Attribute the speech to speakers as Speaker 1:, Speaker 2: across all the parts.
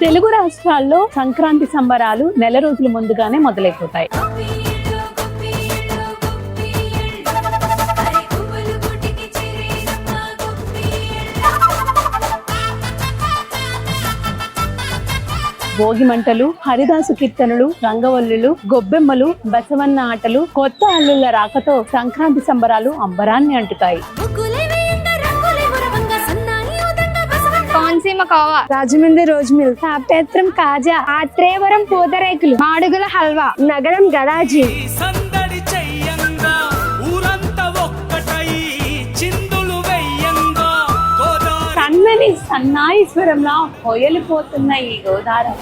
Speaker 1: తెలుగు రాష్ట్రాల్లో సంక్రాంతి సంబరాలు నెల రోజుల ముందుగానే మొదలైపోతాయి. భోగి మంటలు హరిదాసు కీర్తనలు రంగవల్లులు గొబ్బెమ్మలు బసవన్న ఆటలు కొత్త అల్లుల రాకతో సంక్రాంతి సంబరాలు అంబరాన్ని అంటుతాయి.
Speaker 2: కోనసీమ కోవా.
Speaker 3: రాజమండ్రి రోజ్ మిల్ తాపేత్రం కాజా ఆత్రేయవరం పూతరేకులు మాడుగుల హల్వా నగరం గరాజీ
Speaker 4: సందడి చెయ్యంగా ఊరంతా ఒక్కటై చిందులు వెయ్యంగా గోదావరి
Speaker 1: సన్నని సన్నాయిశ్వరంలా ఈ గోదావరి.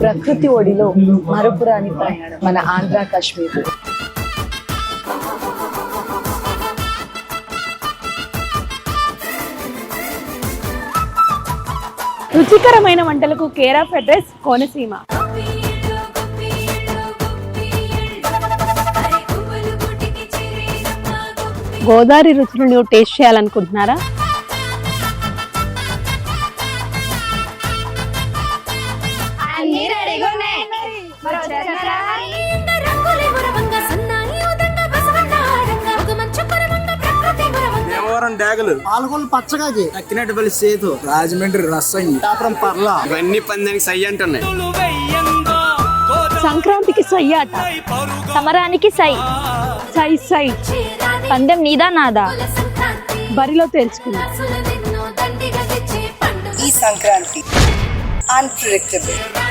Speaker 5: ప్రకృతి ఒడిలో మరుపురాని ప్రయాణం మన ఆంధ్ర కాశ్మీర్.
Speaker 1: రుచికరమైన వంటలకు care of address Konaseema. Godavari రుచులు నువ్వు టేస్ట్ చేయాలనుకుంటున్నారా?
Speaker 2: అన్ని రెడీగా ఉన్నాయి.
Speaker 6: దేవవరం డాగులు
Speaker 7: పాలకొల్లు పచ్చగాకి
Speaker 6: అక్కినట్టుపల్లి సేతు. రాజమండ్రి రస్సంగి కాపురం పర్ల. ఇవన్నీ పందానికి సై అంటున్నాయి.
Speaker 1: సంక్రాంతికి సయ్యాట
Speaker 4: పరుగా
Speaker 2: సమరానికి సై.
Speaker 1: సై సై.
Speaker 2: పందెం నీదా నాదా?
Speaker 1: బరిలో
Speaker 8: పండుగ
Speaker 5: ఈ సంక్రాంతి. అన్ప్రిడిక్టబుల్